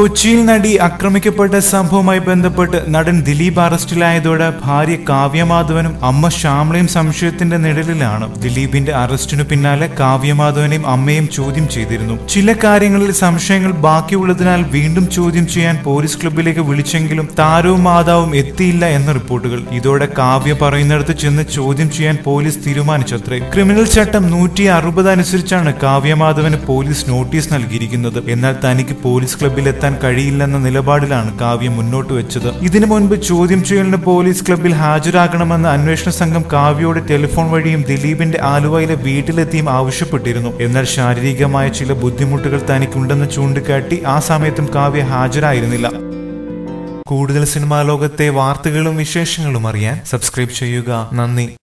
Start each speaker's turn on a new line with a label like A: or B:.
A: കൊച്ചിയിൽ നടി ആക്രമിക്കപ്പെട്ട സംഭവവുമായി ബന്ധപ്പെട്ട് നടൻ ദിലീപ് അറസ്റ്റിലായതോടെ ഭാര്യ കാവ്യമാധവനും അമ്മ ശ്യാമളയും സംശയത്തിന്റെ നിഴലിലാണ് ദിലീപിന്റെ അറസ്റ്റിനു പിന്നാലെ കാവ്യമാധവനെയും അമ്മയും ചോദ്യം ചെയ്തിരുന്നു. ചില കാര്യങ്ങളിൽ സംശയങ്ങൾ ബാക്കിയുള്ളതിനാൽ വീണ്ടും ചോദ്യം ചെയ്യാൻ പോലീസ് ക്ലബിലേക്ക് വിളിച്ചെങ്കിലും താരവും മാതാവും എത്തിയില്ല എന്ന റിപ്പോർട്ടുകൾ. ഇതോടെ കാവ്യ പറയുന്നിടത്ത് ചെന്ന് ചോദ്യം ചെയ്യാൻ പോലീസ് തീരുമാനിച്ചത്രേ ക്രിമിനൽ ചട്ടം നൂറ്റി അറുപത് അനുസരിച്ചാണ് കാവ്യമാധവന് പോലീസ് നോട്ടീസ് നൽകിയിരിക്കുന്നത്. എന്നാൽ തനിക്ക് പോലീസ് ക്ലബിൽ എത്താൻ കഴിയില്ലെന്ന നിലപാടിലാണ് കാവ്യ മുന്നോട്ട് വെച്ചത്. ഇതിനു മുൻപ് ചോദ്യം ചെയ്യലിന് പോലീസ് ക്ലബ്ബിൽ ഹാജരാകണമെന്ന് അന്വേഷണ സംഘം കാവ്യയോട് ടെലിഫോൺ വഴിയും ദിലീപിന്റെ ആലുവയിലെ വീട്ടിലെത്തിയും ആവശ്യപ്പെട്ടിരുന്നു. എന്നാൽ ശാരീരികമായ ചില ബുദ്ധിമുട്ടുകൾ തനിക്കുണ്ടെന്ന് ചൂണ്ടിക്കാട്ടി ആ സമയത്തും കാവ്യ ഹാജരായിരുന്നില്ല. കൂടുതൽ സിനിമാ ലോകത്തെ വാർത്തകളും വിശേഷങ്ങളും അറിയാൻ സബ്സ്ക്രൈബ് ചെയ്യുക. നന്ദി.